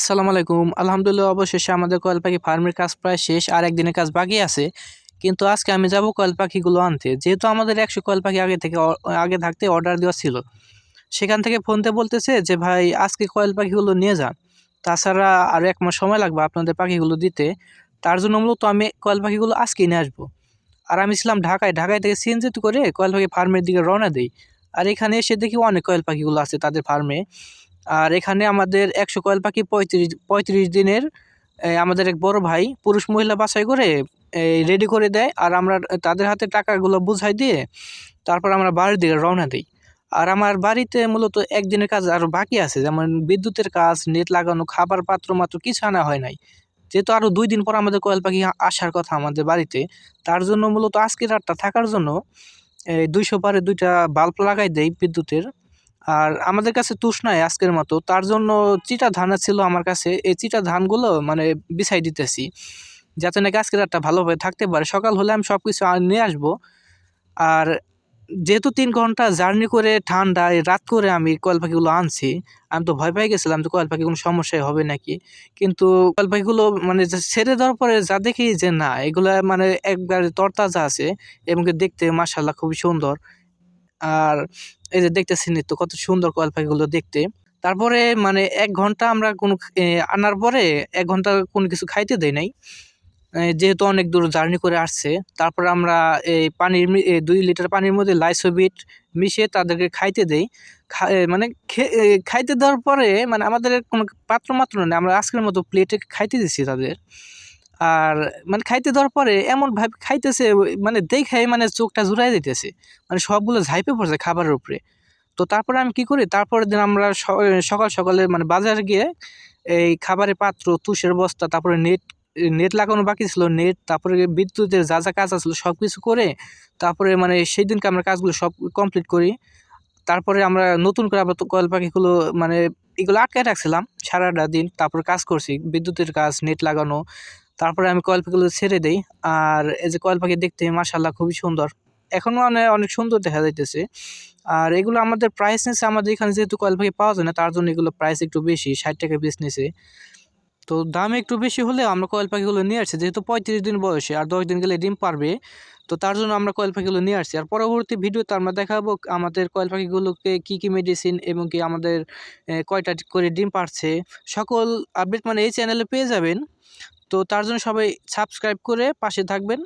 আসসালামু আলাইকুম। আলহামদুলিল্লাহ, অবশেষে আমাদের কয়েল পাখি ফার্মের কাজ প্রায় শেষ আর একদিনের কাজ বাকি আছে। কিন্তু আজকে আমি যাব কয়েল পাখিগুলো আনতে। যেহেতু আমাদের একশো কয়েল পাখি আগে থেকে আগে থাকতে অর্ডার দেওয়া ছিল। সেখান থেকে ফোনতে বলতেছে যে, ভাই, আজকে কয়েল পাখিগুলো নিয়ে যান। তাছাড়া আর এক মাস সময় লাগবে আপনাদের পাখিগুলো দিতে। তার জন্য মূলত আমি কয়েল পাখিগুলো আজকেই নিয়ে আসব। আর আমি ছিলাম ঢাকায়। ঢাকায় থেকে সিএনজিতে করে কয়েল পাখি ফার্মের দিকে রওনা দিই। আর এখানে এসে দেখি অনেক কয়েল পাখিগুলো আছে তাদের ফার্মে। আর এখানে আমাদের একশো কয়েল পাখি পঁয়ত্রিশ পঁয়ত্রিশ দিনের আমাদের এক বড় ভাই পুরুষ মহিলা বাছাই করে রেডি করে দেয় আর আমরা তাদের হাতে টাকাগুলো বুঝাই দিয়ে তারপর আমরা বাড়ির দিকে রওনা দিই। আর আমার বাড়িতে মূলত একদিনের কাজ আরও বাকি আছে, যেমন বিদ্যুতের কাজ, নেট লাগানো, খাবার পাত্র মাত্র কিছু আনা হয় নাই। যেহেতু আরও দুই দিন পর আমাদের কয়েল পাখি আসার কথা আমাদের বাড়িতে, তার জন্য মূলত আজকের রাতটা থাকার জন্য দুইশো পারে দুইটা বাল্ব লাগাই দেয় বিদ্যুতের। আর আমাদের কাছে তুষ নাই আজকের মতো। তার জন্য চিটা ধান ছিল আমার কাছে। এই চিটা ধানগুলো মানে বিছাই দিতেছি। যাতে নাকি আজকের রাতটা ভালোভাবে থাকতে পারে। সকাল হলে আমি সব কিছু নিয়ে আসব। আর যেহেতু তিন ঘণ্টা জার্নি করে ঠান্ডায় রাত করে আমি কয়েল পাখিগুলো আনছি, আমি তো ভয় পেয়ে গেছিলাম যে কয়েল পাখি কোনো সমস্যায় হবে নাকি। কিন্তু কয়েল পাখিগুলো মানে ছেড়ে দেওয়ার পরে যা দেখি যে না, এগুলা মানে একবারে তরতাজা আছে এবং দেখতে মাসাল্লাহ খুবই সুন্দর। আর এই যে দেখতেছেন তো কত সুন্দর কয়েল পাখিগুলো দেখতে। তারপরে মানে এক ঘণ্টা আমরা কোনো আনার পরে এক ঘণ্টা কোনো কিছু খাইতে দেই নাই। যেহেতু অনেক দূর জার্নি করে আসছে, তারপর আমরা এই পানির দুই লিটার পানির মধ্যে লাইসোবিট মিশিয়ে তাদেরকে খাইতে দেই। মানে খাইতে দেওয়ার পরে মানে আমাদের কোনো পাত্র মাত্র নেই, আমরা আজকের মতো প্লেটে খাইতে দিচ্ছি তাদের। আর মানে খাইতে দেওয়ার পরে এমন ভাবে খাইতেছে মানে দেখে মানে চোখটা জুড়াই দিতেছে। মানে সবগুলো ঝাইপে পড়ছে খাবারের উপরে। তো তারপরে আমি কি করি? তারপরের দিন আমরা সকাল সকালে মানে বাজারে গিয়ে এই খাবারের পাত্র, তুষের বস্তা, তারপরে নেট নেট লাগানো বাকি ছিল, নেট, তারপরে বিদ্যুতের যা যা কাজ আসলো সব কিছু করে, তারপরে মানে সেই দিনকে আমরা কাজগুলো সব কমপ্লিট করি। তারপরে আমরা নতুন করে আবার কয়েল পাখিগুলো মানে এগুলো আটকায় রাখছিলাম সারাটা দিন। তারপরে কাজ করছি, বিদ্যুতের কাজ, নেট লাগানো তারপরে আমি কয়েল পাখিগুলো ছেড়ে দিই। আর এই যে কয়েল পাখি দেখতে মাসাল্লাহ খুবই সুন্দর। এখনও মানে অনেক সুন্দর দেখা যাইতেছে। আর এগুলো আমাদের প্রাইস নিচ্ছে আমাদের এখানে যেহেতু কয়েল পাখি পাওয়া যায় না, তার জন্য এগুলো প্রাইস একটু বেশি, ষাট টাকা পিস নিছে। তো দাম একটু বেশি হলেও আমরা কয়েল পাখিগুলো নিয়ে আসছি, যেহেতু পঁয়ত্রিশ দিন বয়সে, আর দশ দিন গেলে ডিম পারবে, তো তার জন্য আমরা কয়েল পাখিগুলো নিয়ে আসছি। আর পরবর্তী ভিডিওতে আমরা দেখাবো আমাদের কয়েল পাখিগুলোকে কী কী মেডিসিন এবং কি আমাদের কয়টা করে ডিম পারছে। সকল আপডেট মানে এই চ্যানেলে পেয়ে যাবেন। তো তার জন্য সবাই সাবস্ক্রাইব করে পাশে থাকবেন।